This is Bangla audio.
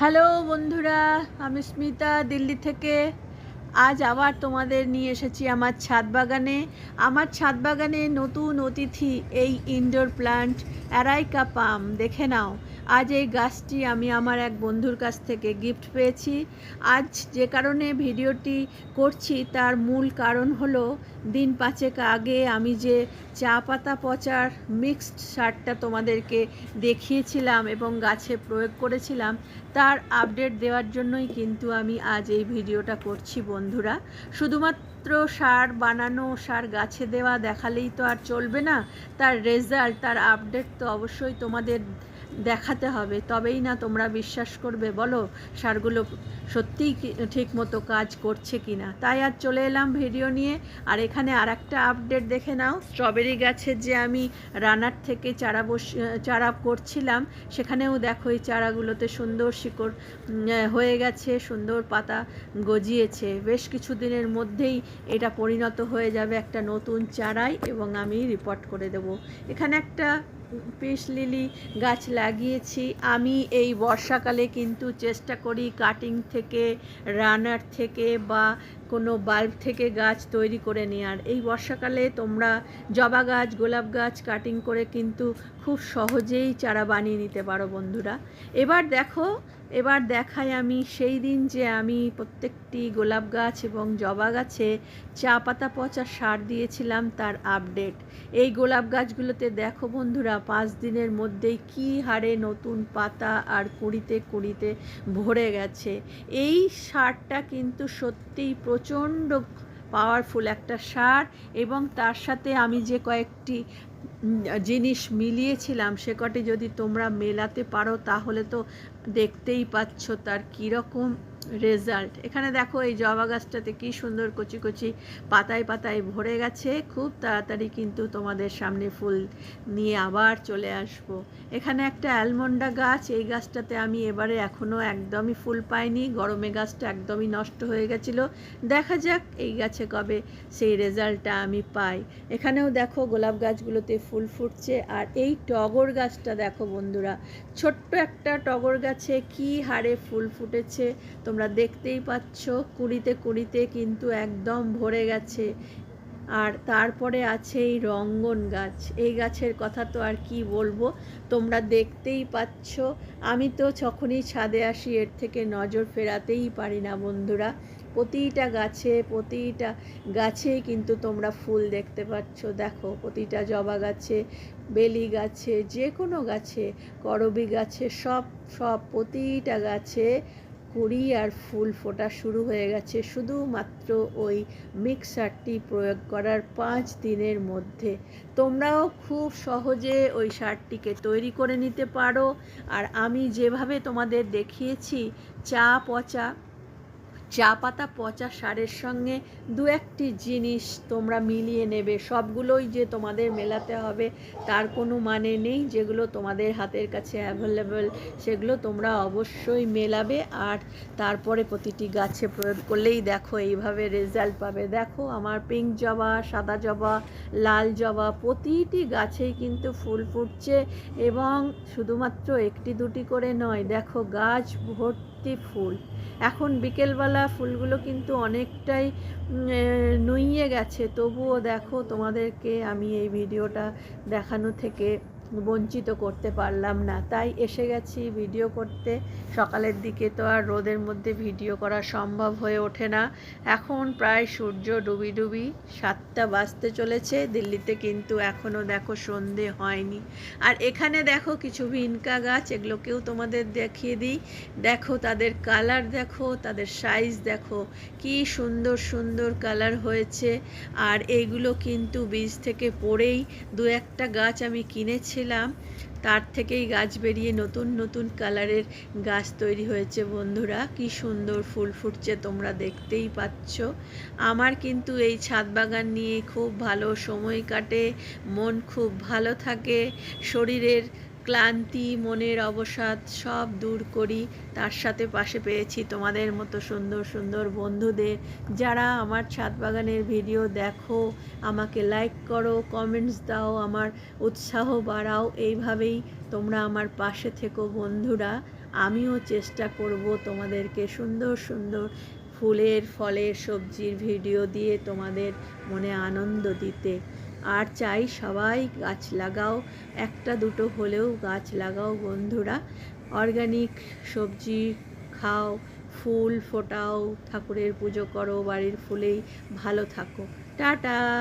হ্যালো বন্ধুরা, আমি স্মিতা দিল্লি থেকে। আজ আবার তোমাদের নিয়ে এসেছি আমার ছাদ বাগানে। আমার ছাদ বাগানে নতুন অতিথি, এই ইনডোর প্লান্ট অ্যারাইকা পাম, দেখে নাও। আজ এই গাছটি আমি আমার এক বন্ধুর কাছ থেকে গিফট পেয়েছি। আজ যে কারণে ভিডিওটি করছি, তার মূল কারণ হলো, দিন পাঁচেক আগে আমি যে চা পাতা পচার মিক্সড সারটা তোমাদেরকে দেখিয়েছিলাম এবং গাছে প্রয়োগ করেছিলাম। তার আপডেট দেওয়ার জন্যই কিন্তু আমি আজ এই ভিডিওটা করছি বন্ধুরা। শুধুমাত্র সার বানানো সার গাছে দেওয়া দেখালেই তো আর চলবে না। তার রেজাল্ট তার আপডেট তো অবশ্যই তোমাদের দেখাতে হবে, তবেই না তোমরা বিশ্বাস করবে, বলো সারগুলো সত্যিই ঠিক মতো কাজ করছে কি না তাই আর চলে এলাম ভিডিও নিয়ে, আর এখানে আর একটা আপডেট দেখে নাও। স্ট্রবেরি গাছের যে আমি রানার থেকে চারা বস, চারা করছিলাম, সেখানেও দেখো এই চারাগুলোতে সুন্দর শিকড় হয়ে গেছে, সুন্দর পাতা গজিয়েছে। বেশ কিছু দিনের মধ্যেই এটা পরিণত হয়ে যাবে একটা নতুন চারাই এবং আমি রিপোর্ট করে দেব। এখানে একটা পিস লিলি গাছ লাগিয়েছি। আমি এই বর্ষাকালে কিন্তু চেষ্টা করি কাটিং থেকে রানার থেকে বা কোনো বাল্ব থেকে গাছ তৈরি করে নেওয়ার এই বর্ষাকালে তোমরা জবা গাছ, গোলাপ গাছ কাটিং করে কিন্তু খুব সহজেই চারা বানিয়ে নিতে পারো বন্ধুরা। এবার দেখো, এবার দেখাই আমি সেই দিন যে আমি প্রত্যেকটি গোলাপ গাছ এবং জবা গাছে চা পাতা পচা সার দিয়েছিলাম তার আপডেট এই গোলাপ গাছগুলোতে দেখো বন্ধুরা, পাঁচ দিনের মধ্যেই কি হারে নতুন পাতা আর কুড়িতে কুড়িতে ভরে গেছে। এই সারটা কিন্তু সত্যিই প্রচণ্ড পাওয়ারফুল একটা সার এবং তার সাথে আমি যে কয়েকটি জিনিস মিলিয়েছিলাম, সে কটি যদি তোমরা মেলাতে পারো তাহলে তো দেখতেই পাচ্ছ তার কীরকম রেজাল্ট। এখানে দেখো এই জবা গাছটাতে কী সুন্দর কচি কচি পাতায় পাতায় ভরে গেছে। খুব তাড়াতাড়ি কিন্তু তোমাদের সামনে ফুল নিয়ে আবার চলে আসব। এখানে একটা অ্যালমন্ডা গাছ, এই গাছটাতে আমি এবারে এখনও একদমই ফুল পাইনি। গরমে গাছটা একদমই নষ্ট হয়ে গেছিল। দেখা যাক এই গাছে কবে সেই রেজাল্টটা আমি পাই। এখানেও দেখো গোলাপ গাছগুলোতে ফুল ফুটছে। আর এই টগর গাছটা দেখো বন্ধুরা, ছোট্ট একটা টগর গাছে কি হারে ফুল ফুটেছে। তোমরা দেখতেই পাচ্ছ, কুড়িতে কুড়িতে কিন্তু একদম ভরে গেছে। আর তারপরে আছে এই রঙ্গন গাছ। এই গাছের কথা তো আর কি বলব? তোমরা দেখতেই পাচ্ছ। আমি তো যখনই ছাদে আসি, এর থেকে নজর ফেরাতেই পারি না বন্ধুরা। প্রতিটা গাছে, প্রতিটা গাছেই কিন্তু তোমরা ফুল দেখতে পাচ্ছ। দেখো, প্রতিটা জবা গাছে, বেলি গাছে যে কোনো গাছে, করবি গাছে, সব সব প্রতিটা গাছে কুড়ি আর ফুল ফোটা শুরু হয়ে গেছে। শুধুমাত্র ওই মিক্সারটি প্রয়োগ করার পাঁচ দিনের মধ্যে। তোমরাও খুব সহজে ওই সারটিকে তৈরি করে নিতে পারো। আর আমি যেভাবে তোমাদের দেখিয়েছি, চা পচা চা পাতা পচা সারের সঙ্গে দু একটি জিনিস তোমরা মিলিয়ে নেবে। সবগুলোই যে তোমাদের মেলাতে হবে, তার কোনো মানে নেই। যেগুলো তোমাদের হাতের কাছে অ্যাভেলেবেল সেগুলো তোমরা অবশ্যই মেলাবে। আর তারপরে প্রতিটি গাছে প্রয়োগ করলেই দেখো এইভাবে রেজাল্ট পাবে। দেখো আমার পিঙ্ক জবা, সাদা জবা, লাল জবা, প্রতিটি গাছেই কিন্তু ফুল ফুটছে। এবং শুধুমাত্র একটি দুটি করে নয়, দেখো গাছ ভর্তি ফুল। এখন বিকেলবেলা ফুলগুলো কিন্তু অনেকটাই নুইয়ে গেছে। তবুও দেখো তোমাদেরকে আমি এই ভিডিওটা দেখানো থেকে বঞ্চিত করতে পারলাম না। তাই এসে গেছি ভিডিও করতে। সকালের দিকে তো আর রোদের মধ্যে ভিডিও করা সম্ভব হয়ে ওঠে না। এখন প্রায় সূর্য ডুবি ডুবি সাতটা বাজতে চলেছে। দিল্লিতে কিন্তু এখনও দেখো সন্ধে হয়নি। আর এখানে দেখো কিছু ভিনকা গাছ, এগুলোকেও তোমাদের দেখিয়ে দিই। দেখো তাদের কালার দেখো, তাদের সাইজ দেখো, কি সুন্দর সুন্দর কালার হয়েছে। আর এইগুলো কিন্তু বীজ থেকে পড়েই দু একটা গাছ আমি কিনেছিলাম তার থেকেই গাছ বেরিয়ে নতুন নতুন কালারের গাছ তৈরি হয়েছে বন্ধুরা। কি সুন্দর ফুল ফুটছে, তোমরা দেখতেই পাচ্ছ। আমার কিন্তু এই ছাদ বাগান নিয়ে খুব ভালো সময় কাটে, মন খুব ভালো থাকে, শরীরের ক্লান্তি, মনের অবসাদ সব দূর করি। তার সাথে পাশে পেয়েছি তোমাদের মতো সুন্দর সুন্দর বন্ধুদের। যারা আমার ছাদ বাগানের ভিডিও দেখো, আমাকে লাইক করো কমেন্টস দাও, আমার উৎসাহ বাড়াও। এইভাবেই তোমরা আমার পাশে থেকো বন্ধুরা। আমিও চেষ্টা করব তোমাদেরকে সুন্দর সুন্দর ফুলের, ফলের, সবজির ভিডিও দিয়ে তোমাদের মনে আনন্দ দিতে। আর চাই সবাই গাছ লাগাও, একটা দুটো হলেও গাছ লাগাও বন্ধুরা। অর্গানিক সবজি খাও, ফুল ফোটাও, ঠাকুরের পুজো করো, বাড়ির ফুলেই ভালো থাকো। টাটা!